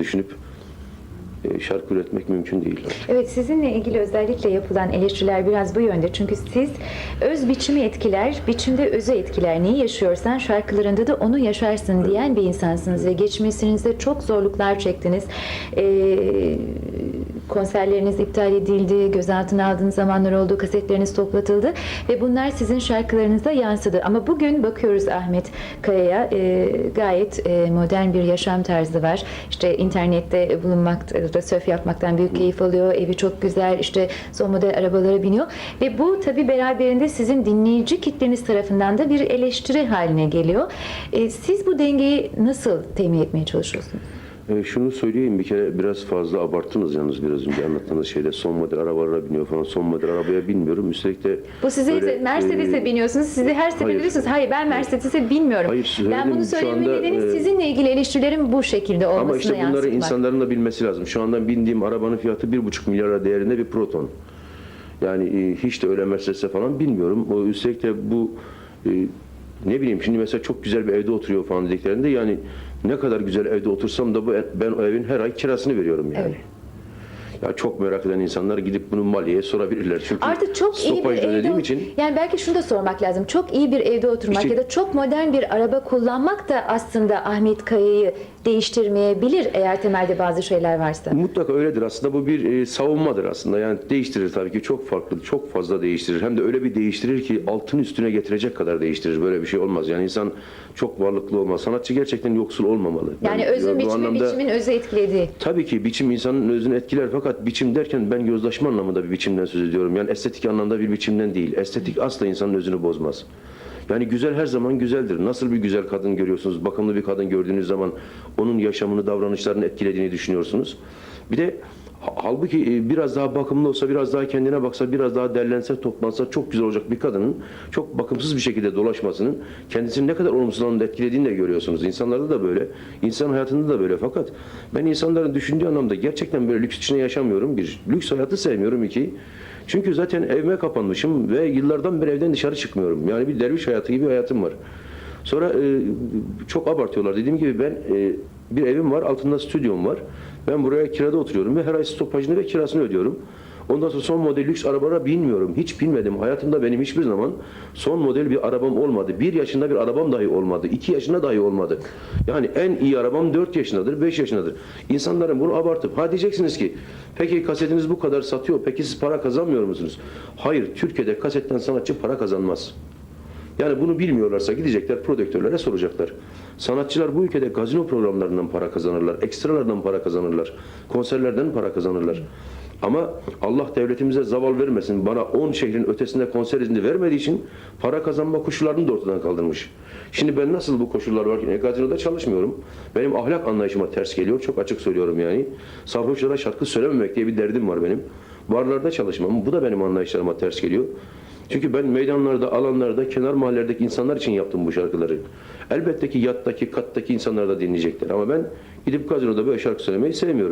düşünüp e, şarkı üretmek mümkün değil. Evet sizinle ilgili özellikle yapılan eleştiriler biraz bu yönde. Çünkü siz öz biçimi etkiler, biçimde özü etkiler. Neyi yaşıyorsan şarkılarında da onu yaşarsın diyen bir insansınız ve geçmişinizde çok zorluklar çektiniz. Ee, konserleriniz iptal edildi, gözaltına aldığınız zamanlar oldu, kasetleriniz toplatıldı ve bunlar sizin şarkılarınıza yansıdı. Ama bugün bakıyoruz Ahmet Kaya'ya e, gayet e, modern bir yaşam tarzı var. İşte internette bulunmakta, sörf yapmaktan büyük keyif alıyor. Evi çok güzel, işte son model arabalara biniyor. Ve bu tabii beraberinde sizin dinleyici kitleniz tarafından da bir eleştiri haline geliyor. E, siz bu dengeyi nasıl temin etmeye çalışıyorsunuz? E, şunu söyleyeyim bir kere biraz fazla abarttınız yalnız biraz önce anlattığınız şeyde son model arabalara biniyor falan son model arabaya binmiyorum üstelik de Bu size böyle, Mercedes'e e, biniyorsunuz. Sizi her seferinde diyorsunuz. Hayır ben Mercedes'e binmiyorum. Hayır, ben bunu söylememin nedeni e, sizinle ilgili eleştirilerin bu şekilde olmasına Ama işte bunları yansıtmak. insanların da bilmesi lazım. Şu anda bindiğim arabanın fiyatı bir buçuk milyara değerinde bir Proton. Yani e, hiç de öyle Mercedes'e falan bilmiyorum. O üstelik de bu e, ne bileyim şimdi mesela çok güzel bir evde oturuyor falan dediklerinde yani ne kadar güzel evde otursam da bu ben o evin her ay kirasını veriyorum yani. Evet. Ya çok merak eden insanlar gidip bunu maliye sorabilirler. Çünkü Artık çok iyi bir evde için yani belki şunu da sormak lazım. Çok iyi bir evde oturmak İşte- ya da çok modern bir araba kullanmak da aslında Ahmet Kaya'yı değiştirmeyebilir eğer temelde bazı şeyler varsa. Mutlaka öyledir aslında bu bir e, savunmadır aslında yani değiştirir tabii ki çok farklı çok fazla değiştirir hem de öyle bir değiştirir ki altın üstüne getirecek kadar değiştirir böyle bir şey olmaz yani insan çok varlıklı olmaz sanatçı gerçekten yoksul olmamalı. Yani Ben özün bu biçimi anlamda- biçimin özü etkilediği. Tabii ki biçim insanın özünü etkiler fakat biçim derken ben yozlaşma anlamında bir biçimden söz ediyorum. Yani estetik anlamda bir biçimden değil. Estetik asla insanın özünü bozmaz. Yani güzel her zaman güzeldir. Nasıl bir güzel kadın görüyorsunuz? Bakımlı bir kadın gördüğünüz zaman onun yaşamını, davranışlarını etkilediğini düşünüyorsunuz. Bir de halbuki e, biraz daha bakımlı olsa, biraz daha kendine baksa, biraz daha derlense, toplansa çok güzel olacak bir kadının çok bakımsız bir şekilde dolaşmasının kendisini ne kadar olumsuz anlamda etkilediğini de görüyorsunuz. İnsanlarda da böyle, insan hayatında da böyle. Fakat ben insanların düşündüğü anlamda gerçekten böyle lüks içinde yaşamıyorum. Bir, lüks hayatı sevmiyorum. iki çünkü zaten evime kapanmışım ve yıllardan beri evden dışarı çıkmıyorum. Yani bir derviş hayatı gibi bir hayatım var. Sonra e, çok abartıyorlar. Dediğim gibi ben e, bir evim var, altında stüdyom var. Ben buraya kirada oturuyorum ve her ay stopajını ve kirasını ödüyorum. Ondan sonra son model lüks arabalara binmiyorum. Hiç binmedim. Hayatımda benim hiçbir zaman son model bir arabam olmadı. Bir yaşında bir arabam dahi olmadı. iki yaşında dahi olmadı. Yani en iyi arabam 4 yaşındadır, 5 yaşındadır. İnsanların bunu abartıp, ha diyeceksiniz ki, peki kasetiniz bu kadar satıyor, peki siz para kazanmıyor musunuz? Hayır, Türkiye'de kasetten sanatçı para kazanmaz. Yani bunu bilmiyorlarsa gidecekler prodüktörlere soracaklar. Sanatçılar bu ülkede gazino programlarından para kazanırlar, ekstralardan para kazanırlar, konserlerden para kazanırlar. Ama Allah devletimize zaval vermesin. Bana 10 şehrin ötesinde konser izni vermediği için para kazanma koşullarını da ortadan kaldırmış. Şimdi ben nasıl bu koşullar varken e, gazinoda çalışmıyorum. Benim ahlak anlayışıma ters geliyor. Çok açık söylüyorum yani. Sarhoşlara şarkı söylememek diye bir derdim var benim. Barlarda çalışmam. Bu da benim anlayışlarıma ters geliyor. Çünkü ben meydanlarda, alanlarda, kenar mahallelerdeki insanlar için yaptım bu şarkıları. Elbette ki yattaki, kattaki insanlar da dinleyecekler. Ama ben gidip gazinoda böyle şarkı söylemeyi sevmiyorum.